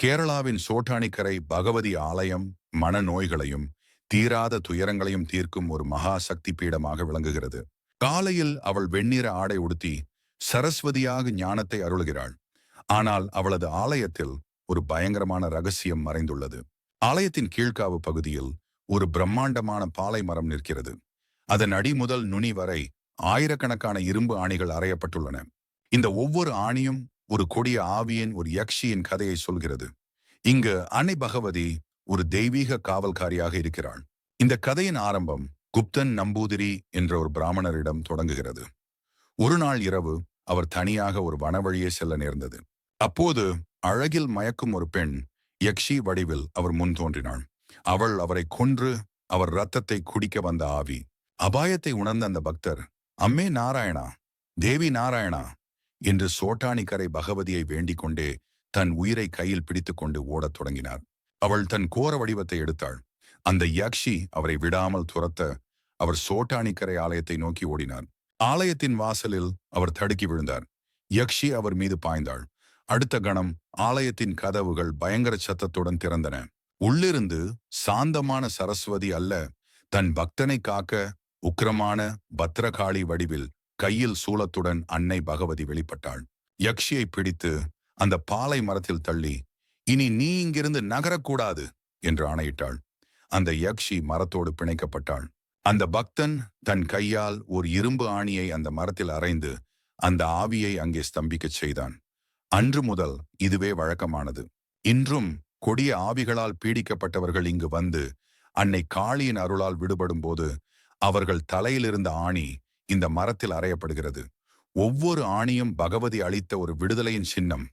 கேரளாவின் சோட்டானிக்கரை பகவதி ஆலயம் மனநோய்களையும் தீராத துயரங்களையும் தீர்க்கும் ஒரு மகா சக்தி பீடமாக விளங்குகிறது. காலையில் அவள் வெண்ணிற ஆடை உடுத்தி சரஸ்வதியாக ஞானத்தை அருளுகிறாள். ஆனால் அவளது ஆலயத்தில் ஒரு பயங்கரமான ரகசியம் மறைந்துள்ளது. ஆலயத்தின் கீழ்காவு பகுதியில் ஒரு பிரம்மாண்டமான பாலை மரம் நிற்கிறது. அதன் அடி முதல் நுனி வரை ஆயிரக்கணக்கான இரும்பு ஆணிகள் அறையப்பட்டுள்ளன. இந்த ஒவ்வொரு ஆணியும் ஒரு கொடிய ஆவியின் ஒரு யக்ஷியின் கதையை சொல்கிறது. இங்கு அன்னை பகவதி ஒரு தெய்வீக காவல்காரியாக இருக்கிறாள். இந்த கதையின் ஆரம்பம் குப்தன் நம்பூதிரி என்ற ஒரு பிராமணரிடம் தொடங்குகிறது. ஒரு நாள் இரவு அவர் தனியாக ஒரு வனவழியே செல்ல நேர்ந்தது. அப்போது அழகில் மயக்கும் ஒரு பெண் யக்ஷி வடிவில் அவர் முன் தோன்றினாள். அவள் அவரை கொன்று அவர் ரத்தத்தை குடிக்க வந்த ஆவி. அபாயத்தை உணர்ந்த அந்த பக்தர் அம்மே நாராயணா? தேவி நாராயணா? என்று சோட்டானிக்கரை பகவதியை வேண்டிக் கொண்டே தன் உயிரை கையில் பிடித்துக்கொண்டு ஓடத் தொடங்கினார். அவள் தன் கோர வடிவத்தை எடுத்தாள். அந்த யக்ஷி அவரை விடாமல் துரத்த அவர் சோட்டானிக்கரை ஆலயத்தை நோக்கி ஓடினார். ஆலயத்தின் வாசலில் அவர் தடுக்கி விழுந்தார். யக்ஷி அவர் மீது பாய்ந்தாள். அடுத்த கணம் ஆலயத்தின் கதவுகள் பயங்கர சத்தத்துடன் திறந்தன. உள்ளிருந்து சாந்தமான சரஸ்வதி அல்ல தன் பக்தனை காக்க உக்கிரமான பத்ரகாளி வடிவில் கையில் சூலத்துடன் அன்னை பகவதி வெளிப்பட்டாள். யக்ஷியை பிடித்து அந்த பாலை மரத்தில் தள்ளி இனி நீ இங்கிருந்து நகரக்கூடாது என்று ஆணையிட்டாள். அந்த யக்ஷி மரத்தோடு பிணைக்கப்பட்டாள். அந்த பக்தன் தன் கையால் ஒரு இரும்பு ஆணியை அந்த மரத்தில் அரைந்து அந்த ஆவியை அங்கே ஸ்தம்பிக்கச் செய்தான். அன்று முதல் இதுவே வழக்கமானது. இன்றும் கொடிய ஆவிகளால் பீடிக்கப்பட்டவர்கள் இங்கு வந்து அன்னை காளியின் அருளால் விடுபடும் போது அவர்கள் தலையிலிருந்த ஆணி இந்த மரத்தில் அறையப்படுகிறது. ஒவ்வொரு ஆணியும் பகவதி அளித்த ஒரு விடுதலையின் சின்னம்.